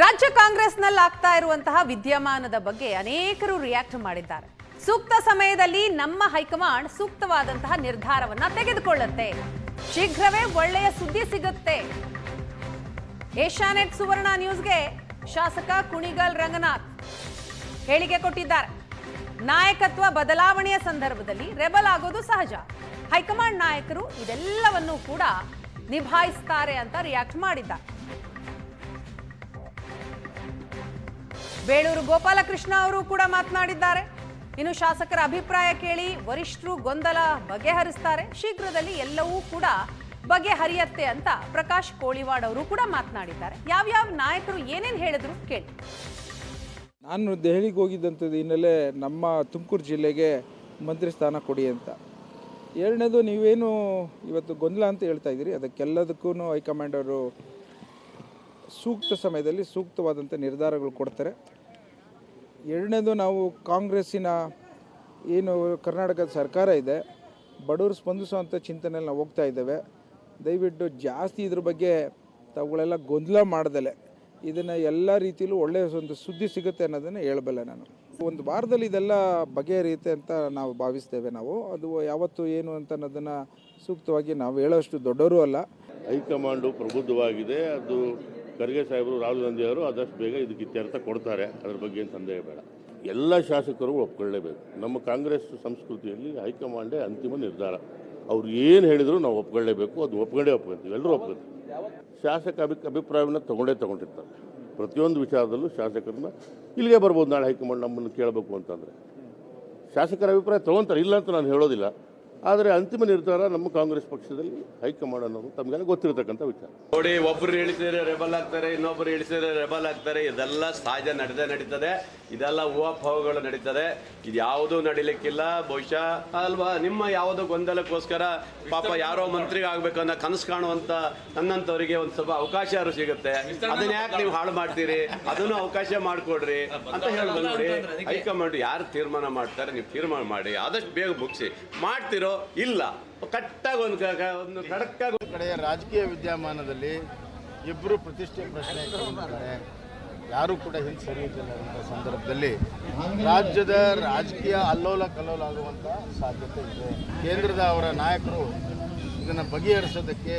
ರಾಜ್ಯ ಕಾಂಗ್ರೆಸ್ನಲ್ಲಿ ಆಗ್ತಾ ಇರುವಂತಹ ವಿದ್ಯಮಾನದ ಬಗ್ಗೆ ಅನೇಕರು ರಿಯಾಕ್ಟ್ ಮಾಡಿದ್ದಾರೆ. ಸೂಕ್ತ ಸಮಯದಲ್ಲಿ ನಮ್ಮ ಹೈಕಮಾಂಡ್ ಸೂಕ್ತವಾದಂತಹ ನಿರ್ಧಾರವನ್ನ ತೆಗೆದುಕೊಳ್ಳುತ್ತೆ. ಶೀಘ್ರವೇ ಒಳ್ಳೆಯ ಸುದ್ದಿ ಸಿಗುತ್ತೆ. ಏಷ್ಯಾನೆಟ್ ಸುವರ್ಣ ನ್ಯೂಸ್ಗೆ ಶಾಸಕ ಕುಣಿಗಲ್ ರಂಗನಾಥ್ ಹೇಳಿಕೆ ಕೊಟ್ಟಿದ್ದಾರೆ. ನಾಯಕತ್ವ ಬದಲಾವಣೆಯ ಸಂದರ್ಭದಲ್ಲಿ ರೆಬಲ್ ಆಗೋದು ಸಹಜ. ಹೈಕಮಾಂಡ್ ನಾಯಕರು ಇದೆಲ್ಲವನ್ನೂ ಕೂಡ ನಿಭಾಯಿಸ್ತಾರೆ ಅಂತ ರಿಯಾಕ್ಟ್ ಮಾಡಿದ್ದಾರೆ. ಬೇಳೂರು ಗೋಪಾಲಕೃಷ್ಣ ಅವರು ಕೂಡ ಮಾತನಾಡಿದ್ದಾರೆ. ಇನ್ನು ಶಾಸಕರ ಅಭಿಪ್ರಾಯ ಕೇಳಿ ವರಿಷ್ಠರು ಗೊಂದಲ ಬಗೆಹರಿಸ್ತಾರೆ. ಶೀಘ್ರದಲ್ಲಿ ಎಲ್ಲವೂ ಕೂಡ ಬಗೆಹರಿಯತ್ತೆ ಅಂತ ಪ್ರಕಾಶ್ ಕೋಳಿವಾಡ್ ಅವರು ಕೂಡ ಮಾತನಾಡಿದ್ದಾರೆ. ಯಾವ್ಯಾವ ನಾಯಕರು ಏನೇನು ಹೇಳಿದ್ರು ಕೇಳಿ. ನಾನು ದೆಹಲಿಗೆ ಹೋಗಿದ್ದಂಥದ್ದು ಹಿನ್ನೆಲೆ ನಮ್ಮ ತುಮಕೂರು ಜಿಲ್ಲೆಗೆ ಮಂತ್ರಿ ಸ್ಥಾನ ಕೊಡಿ ಅಂತ. ಎರಡನೇದು ನೀವೇನು ಇವತ್ತು ಗೊಂದಲ ಅಂತ ಹೇಳ್ತಾ ಇದ್ದೀರಿ. ಅದಕ್ಕೆಲ್ಲದಕ್ಕೂ ಹೈಕಮಾಂಡ್ ಅವರು ಸೂಕ್ತ ಸಮಯದಲ್ಲಿ ಸೂಕ್ತವಾದಂಥ ನಿರ್ಧಾರಗಳು ಕೊಡ್ತಾರೆ. ಎರಡನೇದು ನಾವು ಕಾಂಗ್ರೆಸ್ಸಿನ ಏನು ಕರ್ನಾಟಕದ ಸರ್ಕಾರ ಇದೆ, ಬಡವರು ಸ್ಪಂದಿಸುವಂಥ ಚಿಂತನೆಯಲ್ಲಿ ನಾವು ಹೋಗ್ತಾ ಇದ್ದೇವೆ. ದಯವಿಟ್ಟು ಜಾಸ್ತಿ ಇದ್ರ ಬಗ್ಗೆ ತಾವುಗಳೆಲ್ಲ ಗೊಂದಲ ಮಾಡ್ದಲೆ. ಇದನ್ನು ಎಲ್ಲ ರೀತಿಯಲ್ಲೂ ಒಳ್ಳೆಯ ಒಂದು ಸುದ್ದಿ ಸಿಗುತ್ತೆ ಅನ್ನೋದನ್ನು ಹೇಳಬಲ್ಲೆ ನಾನು. ಒಂದು ವಾರದಲ್ಲಿ ಇದೆಲ್ಲ ಬಗೆಹರಿಯುತ್ತೆ ಅಂತ ನಾವು ಭಾವಿಸ್ತೇವೆ ನಾವು. ಅದು ಯಾವತ್ತು ಏನು ಅಂತ ಅನ್ನೋದನ್ನು ಸೂಕ್ತವಾಗಿ ನಾವು ಹೇಳೋಷ್ಟು ದೊಡ್ಡವರು ಅಲ್ಲ. ಹೈಕಮಾಂಡು ಪ್ರಬುದ್ಧವಾಗಿದೆ. ಅದು ಖರ್ಗೆ ಸಾಹೇಬರು, ರಾಹುಲ್ ಗಾಂಧಿ ಅವರು ಆದಷ್ಟು ಬೇಗ ಇದಕ್ಕೆ ಇತ್ಯರ್ಥ ಕೊಡ್ತಾರೆ. ಅದ್ರ ಬಗ್ಗೆ ಏನು ಸಂದೇಹ ಬೇಡ. ಎಲ್ಲ ಶಾಸಕರು ಒಪ್ಕೊಳ್ಳೇಬೇಕು. ನಮ್ಮ ಕಾಂಗ್ರೆಸ್ ಸಂಸ್ಕೃತಿಯಲ್ಲಿ ಹೈಕಮಾಂಡೇ ಅಂತಿಮ ನಿರ್ಧಾರ. ಅವ್ರು ಏನು ಹೇಳಿದರೂ ನಾವು ಒಪ್ಕೊಳ್ಳೇಬೇಕು. ಅದು ಒಪ್ಕೊಂಡೇ ಒಪ್ಕೊಳ್ತೀವಿ ಎಲ್ಲರೂ ಒಪ್ಕೊಳ್ತೀವಿ ಶಾಸಕ ಅಭಿ ಅಭಿಪ್ರಾಯವನ್ನು ತಗೊಂಡೇ ತಗೊಂಡಿರ್ತಾರೆ. ಪ್ರತಿಯೊಂದು ವಿಚಾರದಲ್ಲೂ ಶಾಸಕರನ್ನ ಇಲ್ಲಿಗೆ ಬರ್ಬೋದು. ನಾಳೆ ಹೈಕಮಾಂಡ್ ನಮ್ಮನ್ನು ಕೇಳಬೇಕು ಅಂತಂದರೆ. ಶಾಸಕರ ಅಭಿಪ್ರಾಯ ತಗೊಂತಾರೆ. ಇಲ್ಲ ಅಂತ ನಾನು ಹೇಳೋದಿಲ್ಲ. ಆದರೆ ಅಂತಿಮ ನಿರ್ಧಾರ ನಮ್ಮ ಕಾಂಗ್ರೆಸ್ ಪಕ್ಷದಲ್ಲಿ ಹೈಕಮಾಂಡ್ ಅನ್ನೋದು ತಮಗೆಲ್ಲ ಗೊತ್ತಿರತಕ್ಕಂಥ ವಿಚಾರ ನೋಡಿ ಒಬ್ಬರು ಇಳಿಸಿದ್ರೆ ರೆಬಲ್ ಆಗ್ತಾರೆ ಇನ್ನೊಬ್ಬರು ಇಳಿಸಿದ್ರೆ ರೆಬಲ್ ಆಗ್ತಾರೆ ಇದೆಲ್ಲ ಸಹಜ ನಡೆದ ನಡೀತದೆ ಇದೆಲ್ಲ ಊಹಾಪೋಹಗಳು ನಡೀತದೆ ಇದು ಯಾವುದು ನಡಿಲಿಕ್ಕಿಲ್ಲ ಬಹುಶಃ ಅಲ್ವಾ ನಿಮ್ಮ ಯಾವುದೋ ಗೊಂದಲಕ್ಕೋಸ್ಕರ ಪಾಪ ಯಾರೋ ಮಂತ್ರಿ ಆಗಬೇಕು ಅನ್ನೋ ಕನಸು ಕಾಣುವಂತ ನನ್ನಂಥವರಿಗೆ ಒಂದು ಸ್ವಲ್ಪ ಅವಕಾಶ ಯಾರು ಸಿಗುತ್ತೆ ಅದನ್ನ ಯಾಕೆ ನೀವು ಹಾಳು ಮಾಡ್ತೀರಿ ಅದನ್ನು ಅವಕಾಶ ಮಾಡಿಕೊಡ್ರಿ ಅಂತ ಹೇಳಿ ಬಂದ್ಬಿಡಿ ಹೈಕಮಾಂಡ್ ಯಾರು ತೀರ್ಮಾನ ಮಾಡ್ತಾರೆ ನೀವು ತೀರ್ಮಾನ ಮಾಡಿ ಆದಷ್ಟು ಬೇಗ ಮುಗಿಸಿ ಮಾಡ್ತಿರೋ ಇಲ್ಲ. ಕಟ್ಟಾಗಿ ಒಂದು ಒಂದು ಕಡಕ್ಕಾಗಿ ಒಂದು ಕಡೆಯ ರಾಜಕೀಯ ವಿದ್ಯಮಾನದಲ್ಲಿ ಇಬ್ಬರು ಪ್ರತಿಷ್ಠೆ ಪ್ರಶ್ನೆ ಯಾರೂ ಕೂಡ ಹಿಂದೆ ಸರಿಯುತ್ತಿಲ್ಲ ಅಂತ ಸಂದರ್ಭದಲ್ಲಿ ರಾಜ್ಯದ ರಾಜಕೀಯ ಅಲ್ಲೋಲ ಕಲ್ಲೋಲ ಆಗುವಂಥ ಸಾಧ್ಯತೆ ಇದೆ. ಕೇಂದ್ರದ ಅವರ ನಾಯಕರು ಇದನ್ನು ಬಗೆಹರಿಸೋದಕ್ಕೆ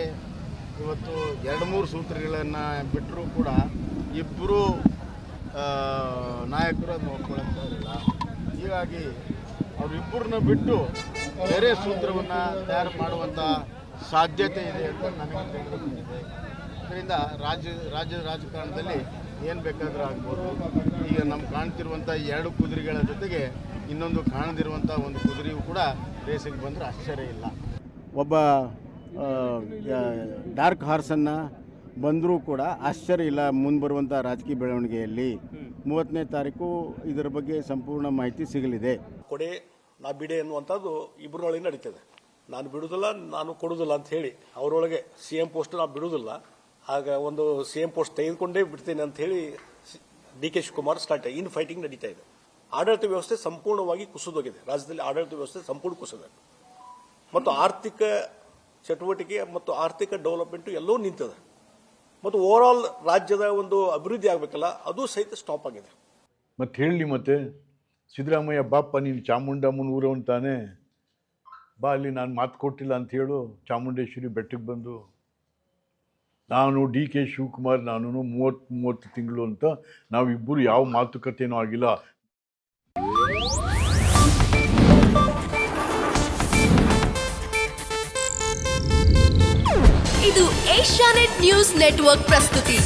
ಇವತ್ತು ಎರಡು ಮೂರು ಸೂತ್ರಗಳನ್ನು ಬಿಟ್ಟರೂ ಕೂಡ ಇಬ್ಬರು ನಾಯಕರು ಅದನ್ನು ಇಲ್ಲ ಹೀಗಾಗಿ ಅವರಿಬ್ಬರನ್ನ ಬಿಟ್ಟು ಬೇರೆ ಸೂತ್ರವನ್ನು ತಯಾರು ಮಾಡುವಂಥ ಸಾಧ್ಯತೆ ಇದೆ ಅಂತ ನನಗೆ ತಿಳಿದುಬಂದಿದೆ. ಇದರಿಂದ ರಾಜ್ಯ ರಾಜ್ಯದ ರಾಜಕಾರಣದಲ್ಲಿ ಏನು ಬೇಕಾದರೂ ಆಗ್ಬೋದು. ಈಗ ನಮ್ಮ ಕಾಣ್ತಿರುವಂಥ ಎರಡು ಕುದುರೆಗಳ ಜೊತೆಗೆ ಇನ್ನೊಂದು ಕಾಣದಿರುವಂಥ ಒಂದು ಕುದುರೆಯೂ ಕೂಡ ರೇಸಿಗೆ ಬಂದರೆ ಆಶ್ಚರ್ಯ ಇಲ್ಲ. ಒಬ್ಬ ಡಾರ್ಕ್ ಹಾರ್ಸನ್ನು ಬಂದರೂ ಕೂಡ ಆಶ್ಚರ್ಯ ಇಲ್ಲ ಮುಂದೆ ಬರುವಂಥ ರಾಜಕೀಯ ಬೆಳವಣಿಗೆಯಲ್ಲಿ. ಮೂವತ್ತನೇ ತಾರೀಕು ಇದರ ಬಗ್ಗೆ ಸಂಪೂರ್ಣ ಮಾಹಿತಿ ಸಿಗಲಿದೆ. ಕೊಡೆ ನಾ ಬಿಡೆ ಎನ್ನುವಂಥದ್ದು ಇಬ್ಬರೊಳಗೆ ನಡೀತದೆ. ನಾನು ಬಿಡುವುದಿಲ್ಲ, ನಾನು ಕೊಡುವುದಿಲ್ಲ ಅಂತ ಹೇಳಿ ಅವರೊಳಗೆ ಸಿ ಎಂ ಪೋಸ್ಟ್ ನಾನು ಬಿಡುವುದಿಲ್ಲ. ಆಗ ಒಂದು ಸಿ ಎಂ ಪೋಸ್ಟ್ ತೆಗೆದುಕೊಂಡೇ ಬಿಡ್ತೇನೆ ಅಂತ ಹೇಳಿ D K Shivakumar start in fighting ನಡೀತಾ ಇದೆ. ಆಡಳಿತ ವ್ಯವಸ್ಥೆ ಸಂಪೂರ್ಣವಾಗಿ ಕುಸಿದೋಗಿದೆ. ರಾಜ್ಯದಲ್ಲಿ ಆಡಳಿತ ವ್ಯವಸ್ಥೆ ಸಂಪೂರ್ಣ ಕುಸಿದ ಮತ್ತು ಆರ್ಥಿಕ ಚಟುವಟಿಕೆ ಮತ್ತು ಆರ್ಥಿಕ ಡೆವಲಪ್ಮೆಂಟು ಎಲ್ಲವೂ ನಿಂತಿದೆ. ಮತ್ತು ಓವರ್ ಆಲ್ ರಾಜ್ಯದ ಒಂದು ಅಭಿವೃದ್ಧಿ ಆಗಬೇಕಲ್ಲ, ಅದು ಸಹಿತ ಸ್ಟಾಪ್ ಆಗಿದೆ. ಮತ್ತೆ ಹೇಳಿ ಮತ್ತೆ? ಸಿದ್ದರಾಮಯ್ಯ, ಬಾಪ್ಪ, ನೀನು ಚಾಮುಂಡಮ್ಮನ ಊರು ತಾನೆ ಬಾ, ಅಲ್ಲಿ ನಾನು ಮಾತು ಕೊಟ್ಟಿಲ್ಲ ಅಂತ ಹೇಳು. ಚಾಮುಂಡೇಶ್ವರಿ ಬೆಟ್ಟಕ್ಕೆ ಬಂದು. ನಾನು ಡಿ ಕೆ ಶಿವಕುಮಾರ್ ನಾನು ಮೂವತ್ತು ಮೂವತ್ತು ತಿಂಗಳು ಅಂತ ನಾವಿಬ್ಬರು ಯಾವ ಮಾತುಕತೆಯೂ ಆಗಿಲ್ಲ. ಇದು ಏಷ್ಯಾನೆಟ್ ನ್ಯೂಸ್ ನೆಟ್ವರ್ಕ್ ಪ್ರಸ್ತುತಿ.